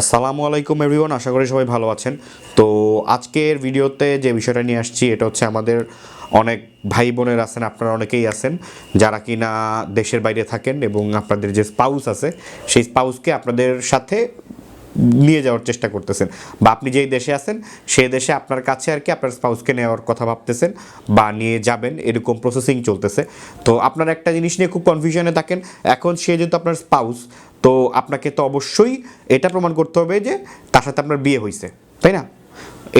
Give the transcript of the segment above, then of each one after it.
আসসালামু আলাইকুম এভরিওয়ান আশা করি সবাই ভালো আছেন। তো আজকের ভিডিওতে যে বিষয়টা নিয়ে আসছি, এটা হচ্ছে আমাদের অনেক ভাই বোনের আছেন, আপনারা অনেকেই আছেন, যারা কিনা দেশের বাইরে থাকেন এবং আপনাদের যে স্পাউস আছে, সেই স্পাউসকে আপনাদের সাথে নিয়ে যাওয়ার চেষ্টা করতেছেন। বা আপনি যেই দেশে আছেন, সেই দেশে আপনার কাছে আর কি আপনার স্পাউসকে নেওয়ার কথা ভাবতেছেন বা নিয়ে যাবেন, এরকম প্রসেসিং চলতেছে। তো আপনার একটা জিনিস নিয়ে খুব কনফিউশনে থাকেন, এখন সে যেহেতু আপনার স্পাউস তো আপনাকে তো অবশ্যই এটা প্রমাণ করতে হবে যে তার সাথে আপনার বিয়ে হয়েছে তাই না?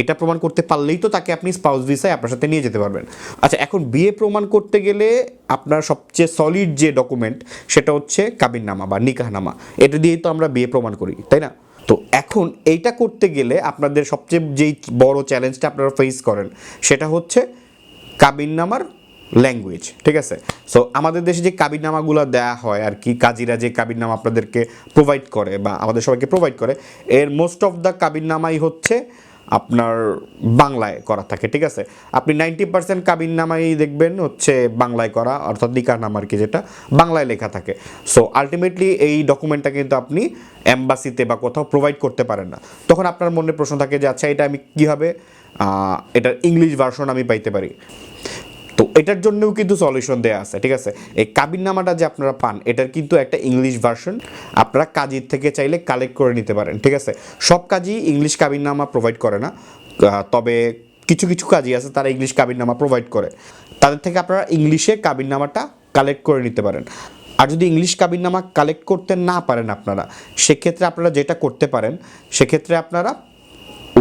এটা প্রমাণ করতে পারলেই তো তাকে আপনি স্পাউস ভিসায় আপনার সাথে নিয়ে যেতে পারবেন। আচ্ছা এখন বিয়ে প্রমাণ করতে গেলে আপনার সবচেয়ে সলিড যে ডকুমেন্ট সেটা হচ্ছে কাবিননামা বা নিকাহনামা। এটা দিয়েই তো আমরা বিয়ে প্রমাণ করি, তাই না? তো এখন এইটা করতে গেলে আপনাদের সবচেয়ে যেই বড় চ্যালেঞ্জটা আপনারা ফেস করেন, সেটা হচ্ছে কাবিননামার ল্যাঙ্গুয়েজ ঠিক আছে? সো আমাদের দেশে যে কাবিননামাগুলো দেয়া হয় আর কি, কাজীরা যে কাবিননামা আপনাদেরকে প্রোভাইড করে বা আমাদের সবাইকে প্রোভাইড করে, এর মোস্ট অফ দ্য কাবিননামাই হচ্ছে আপনার বাংলায় করা থাকে, ঠিক আছে? আপনি নাইনটি পার্সেন্ট কাবিননামাই দেখবেন হচ্ছে বাংলায় করা, অর্থাৎ নিকারনামা আর কি যেটা, বাংলায় লেখা থাকে। সো আলটিমেটলি এই ডকুমেন্টটা কিন্তু আপনি অ্যাম্বাসিতে বা কোথাও প্রোভাইড করতে পারেন না। তখন আপনার মনে প্রশ্ন থাকে যে আচ্ছা এটা আমি কীভাবে এটার ইংলিশ ভার্সন আমি পাইতে পারি? এটার জন্যও কিন্তু সলিউশন দেওয়া আছে, ঠিক আছে? এই কাবিননামাটা যে আপনারা পান, এটার কিন্তু একটা ইংলিশ ভার্সন আপনারা কাজীর থেকে চাইলে কালেক্ট করে নিতে পারেন, ঠিক আছে? সব কাজই ইংলিশ কাবিননামা প্রোভাইড করে না। তবে কিছু কিছু কাজই আছে তারা ইংলিশ কাবিননামা প্রোভাইড করে। তাদের থেকে আপনারা ইংলিশে কাবিননামাটা কালেক্ট করে নিতে পারেন। আর যদি ইংলিশ কাবিননামা কালেক্ট করতে না পারেন আপনারা, সেক্ষেত্রে আপনারা যেটা করতে পারেন, সেক্ষেত্রে আপনারা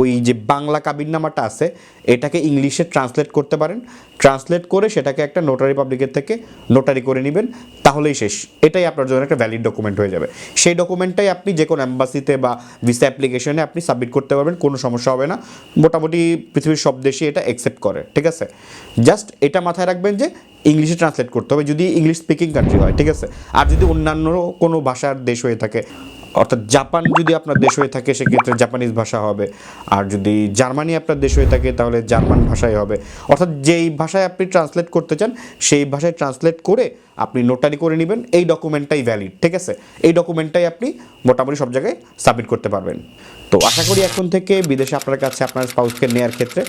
ওই যে বাংলা কাবিননামাটা আছে, এটাকে ইংলিশে ট্রান্সলেট করতে পারেন। ট্রান্সলেট করে সেটাকে একটা নোটারি পাবলিকের থেকে নোটারি করে নেবেন, তাহলেই শেষ। এটাই আপনার জন্য একটা ভ্যালিড ডকুমেন্ট হয়ে যাবে। সেই ডকুমেন্টটাই আপনি যে কোনো অ্যাম্বাসিতে বা ভিসা অ্যাপ্লিকেশনে আপনি সাবমিট করতে পারবেন, কোনো সমস্যা হবে না। মোটামুটি পৃথিবীর সব দেশই এটা অ্যাকসেপ্ট করে, ঠিক আছে? জাস্ট এটা মাথায় রাখবেন যে ইংলিশে ট্রান্সলেট করতে হবে, যদি ইংলিশ স্পিকিং কান্ট্রি হয়, ঠিক আছে? আর যদি অন্যান্য কোনো ভাষার দেশ হয়ে থাকে অর্থাৎ জাপান যদি আপনার দেশ হয়ে থাকে, সেক্ষেত্রে জাপানিজ ভাষা হবে। আর যদি জার্মানি আপনার দেশ হয়ে থাকে, তাহলে জার্মান ভাষাই হবে। অর্থাৎ যেই ভাষায় আপনি ট্রান্সলেট করতে চান, সেই ভাষায় ট্রান্সলেট করে আপনি নোটারি করে নেবেন। এই ডকুমেন্টটাই ভ্যালিড ঠিক আছে? এই ডকুমেন্টটাই আপনি মোটামুটি সব জায়গায় সাবমিট করতে পারবেন। তো আশা করি এখন থেকে বিদেশে আপনার কাছে, আপনার স্পাউসকে নেওয়ার ক্ষেত্রে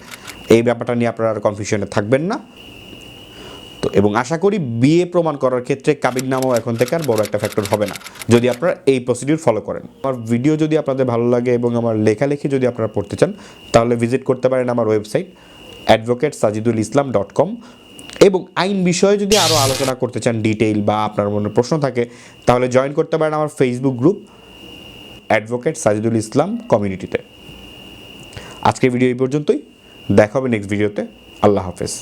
এই ব্যাপারটা নিয়ে আপনারা আর কনফিউশনে থাকবেন না। এবং আশা করি বিয়ে প্রমাণ করার ক্ষেত্রে কাবিননামাও এখন থেকে আর বড় একটা ফ্যাক্টর হবে না। যদি আপনারা এই প্রসিডিউর ফলো করেন। আমার ভিডিও যদি আপনাদের ভালো লাগে এবং আমার লেখালেখি যদি আপনারা পড়তে চান, তাহলে ভিজিট করতে পারেন আমার website advocate Sajidul Islam dot com এবং আইন বিষয়ে যদি আরও আলোচনা করতে চান ডিটেইল বা আপনার মনে প্রশ্ন থাকে, তাহলে জয়েন করতে পারেন আমার Facebook group advocate Sajidul Islam কমিউনিটিতে আজকের ভিডিও এই পর্যন্তই। দেখা হবে নেক্সট ভিডিওতে আল্লাহ হাফেজ।